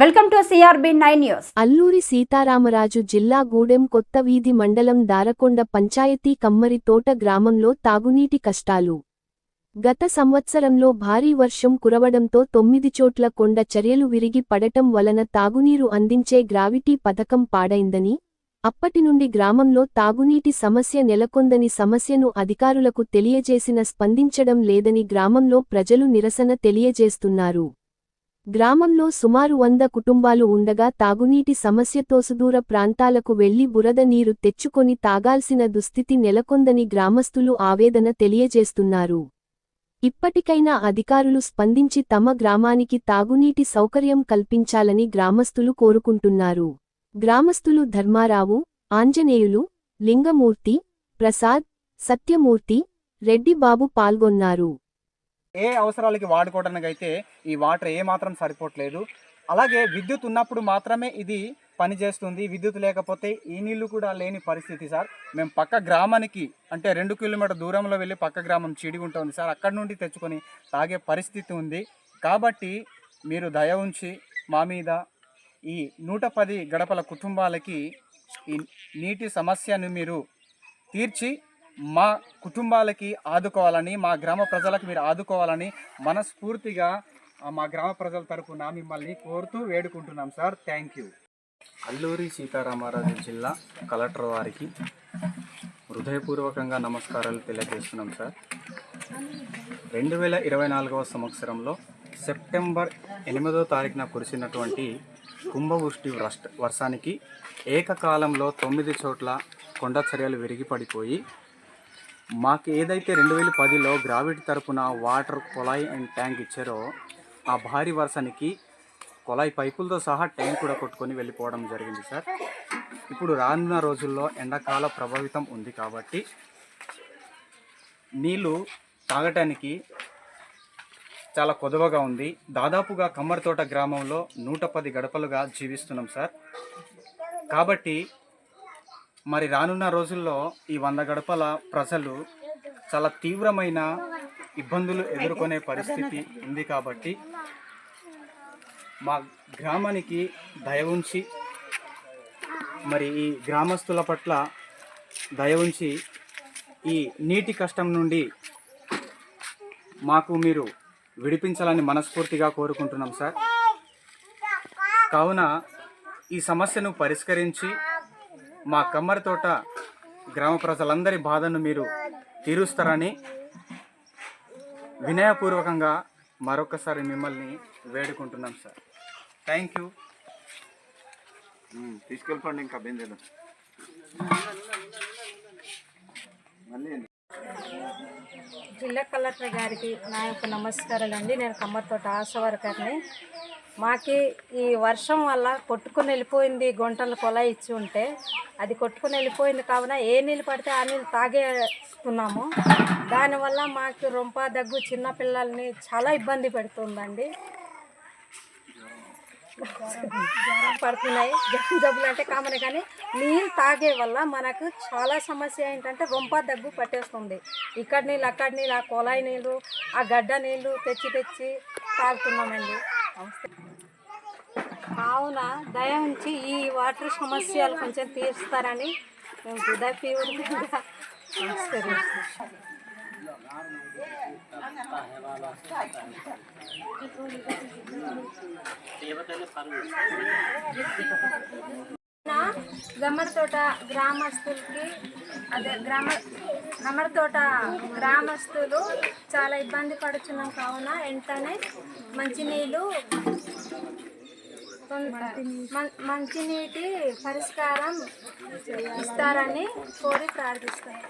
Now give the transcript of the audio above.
Welcome to CRB nine news. Alluri Sitaramaraju జిల్లా గూడెం కొత్తవీధి మండలం దారకొండ పంచాయతీ కమ్మరి తోట గ్రామంలో తాగునీటి కష్టాలు. గత సంవత్సరంలో భారీ వర్షం కురవడంతో తొమ్మిది చోట్ల కొండ చర్యలు విరిగి పడటం వలన తాగునీరు అందించే గ్రావిటీ పథకం పాడైందని అప్పటి నుండి గ్రామంలో తాగునీటి సమస్య నెలకొందని సమస్యను అధికారులకు తెలియజేసిన స్పందించడం లేదని గ్రామంలో ప్రజలు నిరసన తెలియజేస్తున్నారు. గ్రామంలో సుమారు వంద కుటుంబాలు ఉండగా తాగునీటి సమస్యతో సుదూర ప్రాంతాలకు వెళ్ళి బురద నీరు తెచ్చుకొని తాగాల్సిన దుస్థితి నెలకొందని గ్రామస్తులు ఆవేదన తెలియజేస్తున్నారు. ఇప్పటికైనా అధికారులు స్పందించి తమ గ్రామానికి తాగునీటి సౌకర్యం కల్పించాలని గ్రామస్తులు కోరుకుంటున్నారు. గ్రామస్తులు ధర్మారావు ఆంజనేయులు లింగమూర్తి ప్రసాద్ సత్యమూర్తి రెడ్డిబాబు పాల్గొన్నారు. ఏ అవసరాలకి వాడుకోవడానికి అయితే ఈ వాటర్ ఏమాత్రం సరిపోవట్లేదు. అలాగే విద్యుత్ ఉన్నప్పుడు మాత్రమే ఇది పనిచేస్తుంది విద్యుత్ లేకపోతే ఈ నీళ్ళు కూడా లేని పరిస్థితి సార్. మేము పక్క గ్రామానికి అంటే రెండు కిలోమీటర్ దూరంలో వెళ్ళి పక్క గ్రామం చీడిగుంట ఉంది సార్. అక్కడి నుండి తెచ్చుకొని తాగే పరిస్థితి ఉంది. కాబట్టి మీరు దయ ఉంచి మా మీద ఈ నూట పది గడపల కుటుంబాలకి ఈ నీటి సమస్యను మీరు తీర్చి మా కుటుంబాలకి ఆదుకోవాలని మా గ్రామ ప్రజలకు మీరు ఆదుకోవాలని మనస్ఫూర్తిగా మా గ్రామ ప్రజల తరఫున మిమ్మల్ని కోరుతూ వేడుకుంటున్నాం sir. Thank you. Alluri Sitaramaraju జిల్లా కలెక్టర్ వారికి హృదయపూర్వకంగా నమస్కారాలు తెలియజేస్తున్నాం సార్. రెండు వేల ఇరవై నాలుగవ సంవత్సరంలో సెప్టెంబర్ ఎనిమిదో తారీఖున కురిసినటువంటి కుంభవృష్టి వర్ష వర్షానికి ఏకకాలంలో తొమ్మిది చోట్ల కొండ చర్యలు విరిగిపడిపోయి మాకు ఏదైతే రెండు వేల పదిలో గ్రావిటీ తరపున వాటర్ కొలాయి అండ్ ట్యాంక్ ఇచ్చారో ఆ భారీ వర్షానికి కొలాయి పైపులతో సహా ట్యాంక్ కూడా కొట్టుకొని వెళ్ళిపోవడం జరిగింది సార్. ఇప్పుడు రానున్న రోజుల్లో ఎండాకాల ప్రభావితం ఉంది కాబట్టి నీళ్ళు తాగటానికి చాలా కొదవగా ఉంది. దాదాపుగా కమ్మరితోట గ్రామంలో నూట పది గడపలుగా జీవిస్తున్నాం సార్. కాబట్టి మరి రానున్న రోజుల్లో ఈ వంద గడపల ప్రజలు చాలా తీవ్రమైన ఇబ్బందులు ఎదుర్కొనే పరిస్థితి ఉంది కాబట్టి మా గ్రామానికి దయ ఉంచి మరి ఈ గ్రామస్తుల పట్ల దయ ఉంచి ఈ నీటి కష్టం నుండి మాకు మీరు విడిపించాలని మనస్ఫూర్తిగా కోరుకుంటున్నాం సార్. కావున ఈ సమస్యను పరిష్కరించి మా కమ్మరి తోట గ్రామ ప్రజలందరి బాధను మీరు తీరుస్తారని వినయపూర్వకంగా మరొకసారి మిమ్మల్ని వేడుకుంటున్నాం సార్. థ్యాంక్ యూ తీసుకెళ్ళిపోండి ఇంకా మళ్ళీ జిల్లా కలెక్టర్ గారికి నా యొక్క నమస్కారాలు అండి నేను కమ్మతోట ఆశా వర్కర్ని. మాకి ఈ వర్షం వల్ల కొట్టుకుని వెళ్ళిపోయింది గుంటలు కొల ఇచ్చి ఉంటే. అది కొట్టుకుని వెళ్ళిపోయింది కావున ఏ నీళ్ళు పడితే ఆ నీళ్ళు తాగేస్తున్నాము. దానివల్ల మాకు రొంప దగ్గు చిన్నపిల్లల్ని చాలా ఇబ్బంది పెడుతుందండి. జ్వరం పడుతున్నాయి. జబ్బులు అంటే కామనే కానీ నీళ్ళు తాగే వల్ల మనకు చాలా సమస్య ఏంటంటే రొంప దగ్గు పట్టేస్తుంది. ఇక్కడ నీళ్ళు అక్కడ నీళ్ళు ఆ కొలాయి నీళ్ళు ఆ గడ్డ నీళ్ళు తెచ్చి తెచ్చి తాగుతున్నామండి. నమస్తే. కావున దయ ఉంచి ఈ వాటర్ సమస్యలు కొంచెం తీరుస్తారని మేము హృదయపూర్వకంగా నమస్కరిస్తున్నాం నా గమ్మడితోట గ్రామస్తులకి అదే గ్రామ గమ్మడితోట గ్రామస్తులు చాలా ఇబ్బంది పడుతున్నాం కావున వెంటనే మంచినీళ్ళు మంచినీటి పరిష్కారం ఇస్తారని కోరి ప్రార్థిస్తాను